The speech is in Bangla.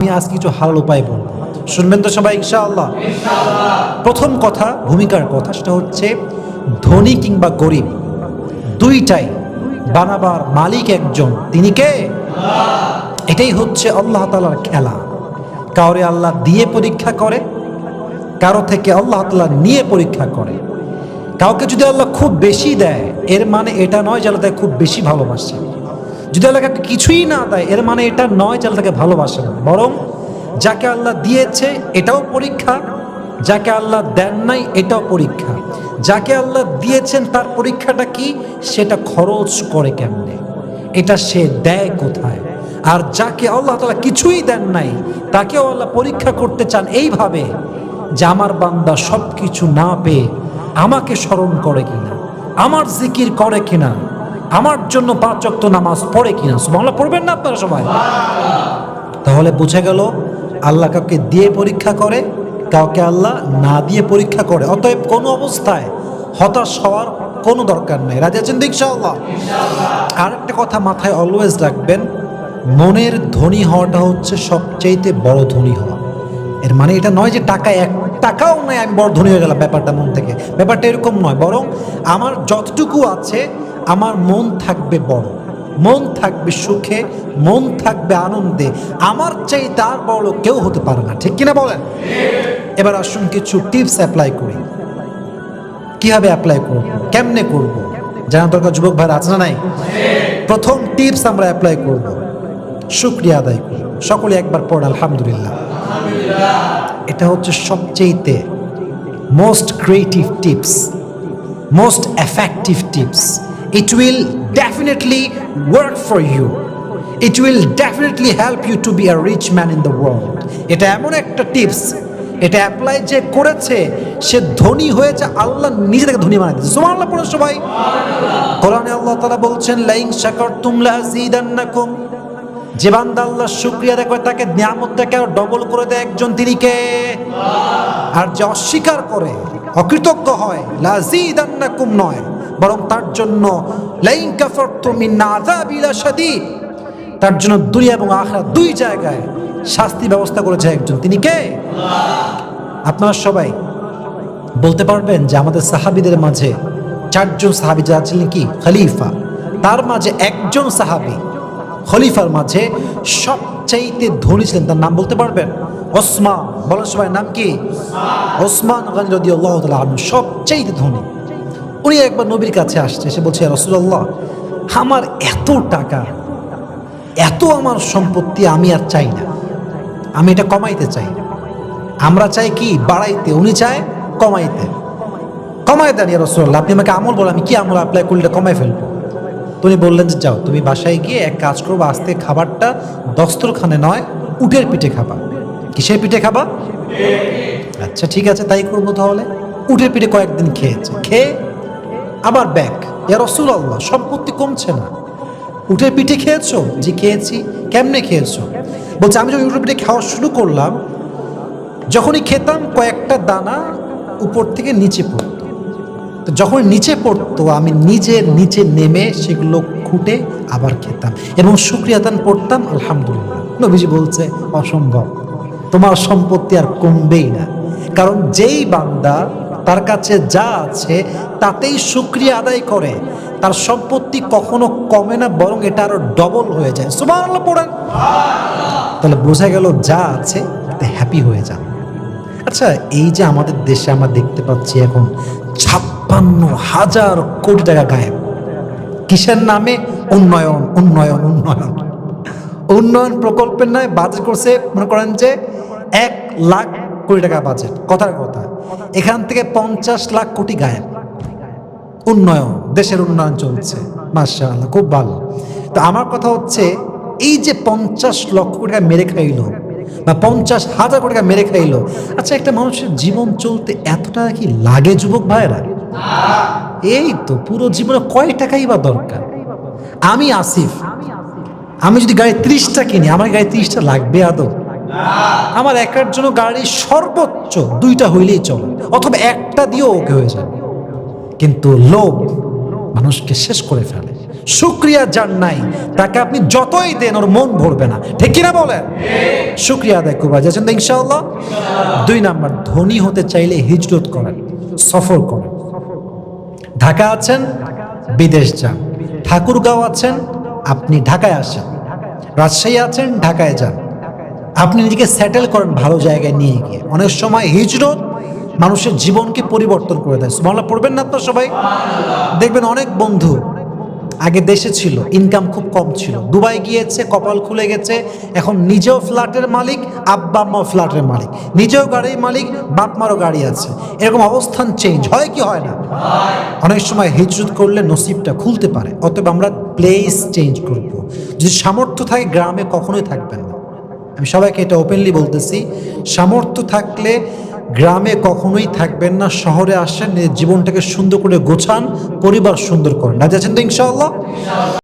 আমি আজ কিছু হালাল উপায় বলব। শুনবেন তো সবাই ইনশাআল্লাহ? প্রথম কথা ভূমিকার কথা সেটা হচ্ছে ধনী কিংবা গরিব। দুইটাই বানাবার মালিক একজন। তিনি কে? এটাই হচ্ছে আল্লাহ তালার খেলা। কাউরে আল্লাহ দিয়ে পরীক্ষা করে কারও থেকে আল্লাহ তালা নিয়ে পরীক্ষা করে। কাউকে যদি আল্লাহ খুব বেশি দেয় এর মানে এটা নয় যে আল্লাহ খুব বেশি ভালোবাসে। যদি আল্লাহ কিছুই না দেয়, এর মানে এটা নয় যে আল্লাহ তাকে ভালোবাসে না। বরং যাকে আল্লাহ দিয়েছে, এটাও পরীক্ষা। যাকে আল্লাহ দেন নাই, এটাও পরীক্ষা। যাকে আল্লাহ দিয়েছেন, তার পরীক্ষাটা কি? সেটা খরচ করে কেমনে? এটা সে দেয় কোথায়? আর যাকে আল্লাহ তালা কিছুই দেন নাই, তাকেও আল্লাহ পরীক্ষা করতে চান এইভাবে যে আমার বান্দা সব কিছু না পেয়ে আমাকে স্মরণ করে কিনা, আমার জিকির করে কিনা। আমার জন্য পাঁচ ওয়াক্ত নামাজ পড়ে কিনা? বাংলা পড়বেন না আপনারা সবাই? তাহলে বুঝে গেল আল্লাহ কাউকে দিয়ে পরীক্ষা করে কাউকে আল্লাহ না দিয়ে পরীক্ষা করে। অতএব কোনো অবস্থায় হতাশ হওয়ার কোনো দরকার নেই। রাজি আছেন তো ইনশাআল্লাহ? আর একটা কথা মাথায় অলওয়েজ রাখবেন মনের ধনী হওয়াটা হচ্ছে সবচাইতে বড় ধনী হওয়া। এর মানে এটা নয় যে টাকা এক টাকাও নয় আমি বড় ধনী হয়ে গেলাম ব্যাপারটা মন থেকে। ব্যাপারটা এরকম নয় বরং আমার যতটুকু আছে আমার মন থাকবে বড়, মন থাকবে সুখে, মন থাকবে আনন্দে। আমার চাই তার বড় কেউ হতে পারে না, ঠিক কিনা বলেন? এবার আসুন কিছু টিপস অ্যাপ্লাই করি। কীভাবে অ্যাপ্লাই করব? কেমনে করব? জানা দরকার যুবক ভাই আছে না নাই? প্রথম টিপস আমরা অ্যাপ্লাই করব। শুক্রিয়া আদায় করব। সকলে একবার পড়, আলহামদুলিল্লাহ। এটা হচ্ছে সবচেয়েতে most creative tips most effective tips it will definitely work for you it will definitely help you to be a rich man in the world এটা এমন একটা টিপস এটা অ্যাপ্লাই যে করেছে, সে ধনী হয়েছে, আল্লাহ নিজে থেকে ধনী বানাই দিয়েছে। সুবহানাল্লাহ পড়ো সবাই। কোরআনে আল্লাহ তাআলা বলছেন, লাইন শাকারতুম লাযিদান্নাকুম যে বান্দা আল্লাহ শুকরিয়া করে, তাকে নিয়ামতটাকে আরও ডবল করে দেয় একজন তিনি কে? আর যে অস্বীকার করে, অকৃতজ্ঞ হয় লাযিদান্নাকুম নয়। বরং তার জন্য তার জন্য দুনিয়া এবং আখরা দুই জায়গায় শাস্তি ব্যবস্থা করেছে একজন। তিনি কে? আপনারা সবাই বলতে পারবেন যে আমাদের সাহাবিদের মাঝে চারজন সাহাবি যারা ছিলেন কি? খলিফা। তার মাঝে একজন সাহাবি, খলিফার মাঝে সবচাইতে ধনী ছিলেন। তার নাম বলতে পারবেন? ওসমান। বলেন সবাই নাম কি? ওসমান আনু সবচাইতে ধনী। উনি একবার নবীর কাছে আসছে সে বলছে রসুল্লাহ আমার এত টাকা এত আমার সম্পত্তি আমি আর চাই না। আমি এটা কমাইতে চাই। আমরা চাই কি? বাড়াইতে। উনি চায় কমাইতে। কমাই দেন ইয়া রসুল্লাহ আপনি আমাকে আমল বলে আমি কি আমল অ্যাপ্লাই করলে কমাই ফেলব? তুমি বললেন যে যাও তুমি বাসায় গিয়ে এক কাজ করব আজকে খাবারটা দস্তরখানে নয় উটের পিঠে খাবা। কিসের পিঠে খাবা? আচ্ছা ঠিক আছে তাই করব তাহলে। উটের পিঠে কয়েকদিন খেয়েছে। খেয়ে আবার ব্যাক। ইয়া রসুল আল্লাহ সম্পত্তি কমছে না। উঠে পিঠে খেয়েছো? জি, খেয়েছি। কেমনে খেয়েছো? বলছে, আমি যখন উটের পিঠে খাওয়া শুরু করলাম, যখনই খেতাম, কয়েকটা দানা উপর থেকে নিচে পড়তো। তো যখন নিচে পড়তো, আমি নিজের নিচে নেমে সেগুলো খুঁটে আবার খেতাম। এবং শুক্রিয়াদান পড়তাম আলহামদুলিল্লাহ। নবীজি বলছে, অসম্ভব। তোমার সম্পত্তি আর কমবেই না। কারণ যেই বান্দা তার কাছে যা আছে তাতেই শুক্রিয়া আদায় করে। তার সম্পত্তি কখনো কমে না, বরং এটা আরও ডবল হয়ে যায়। সুমান পড়েন। তাহলে বোঝা গেল যা আছে তাতে হ্যাপি হয়ে যান। আচ্ছা এই যে আমাদের দেশে আমরা দেখতে পাচ্ছি এখন ছাপ্পান্ন হাজার কোটি টাকা গায়েব। কিসের নামে? উন্নয়ন উন্নয়ন উন্নয়ন। উন্নয়ন প্রকল্পের নয় বাজেট করছে, মনে করেন যে এক লাখ কোটি টাকা বাজেট কথার কথা, এখান থেকে পঞ্চাশ লাখ কোটি গায়েব। উন্নয়ন, দেশের উন্নয়ন চলছে মার্শাল্লাহ খুব ভালো। তো আমার কথা হচ্ছে, এই যে পঞ্চাশ লক্ষ কোটি টাকা মেরে খাইলো, বা পঞ্চাশ হাজার কোটি টাকা মেরে খাইলো আচ্ছা একটা মানুষের জীবন চলতে এত টাকা কি লাগে যুবক ভাইরা এই তো পুরো জীবনে কয় টাকাই বা দরকার? আমি আসিফ, আমি যদি গাড়ি ত্রিশটা কিনি, আমার গাড়ি ত্রিশটা লাগবে আদৌ? আমার একার জন্য গাড়ি সর্বোচ্চ দুইটা হইলেই চলে, অথবা একটা দিয়েও ওকে হয়ে যায়। কিন্তু লোভ মানুষকে শেষ করে ফেলে। শুক্রিয়া যার নাই, তাকে আপনি যতই দেন, ওর মন ভরবে না। ঠিক কিনা বলেন? শুক্রিয়া আদায় করব। যাচ্ছেন তো ইনশাআল্লাহ? দুই নাম্বার, ধনী হতে চাইলে হিজরত করেন, সফর করেন। ঢাকা আছেন, বিদেশ যান। ঠাকুরগাঁও আছেন, আপনি ঢাকায় আসেন। রাজশাহী আছেন, ঢাকায় যান। আপনি নিজেকে সেটেল করেন ভালো জায়গায় নিয়ে গিয়ে। অনেক সময় হিজরত মানুষের জীবনকে পরিবর্তন করে দেয়। সুবহানাল্লাহ, পড়বেন না আপনার সবাই? দেখবেন অনেক বন্ধু আগে দেশে ছিল ইনকাম খুব কম ছিল। দুবাই গিয়েছে, কপাল খুলে গেছে, এখন নিজেও ফ্ল্যাটের মালিক, আব্বা আম্মাও ফ্ল্যাটের মালিক। নিজেও গাড়ির মালিক, বাপ মারও গাড়ি আছে। এরকম অবস্থান চেঞ্জ হয় কি হয় না? অনেক সময় হিজরত করলে নসিবটা খুলতে পারে, অতএব আমরা প্লেস চেঞ্জ করব। যদি সামর্থ্য থাকে, গ্রামে কখনোই থাকবেন না। আমি সবাইকে এটা ওপেনলি বলতেছি, সামর্থ্য থাকলে গ্রামে কখনোই থাকবেন না, শহরে আসেন জীবনটাকে সুন্দর করে গোছান, পরিবার সুন্দর করেন। রাজি আছেন তো ইনশাআল্লাহ?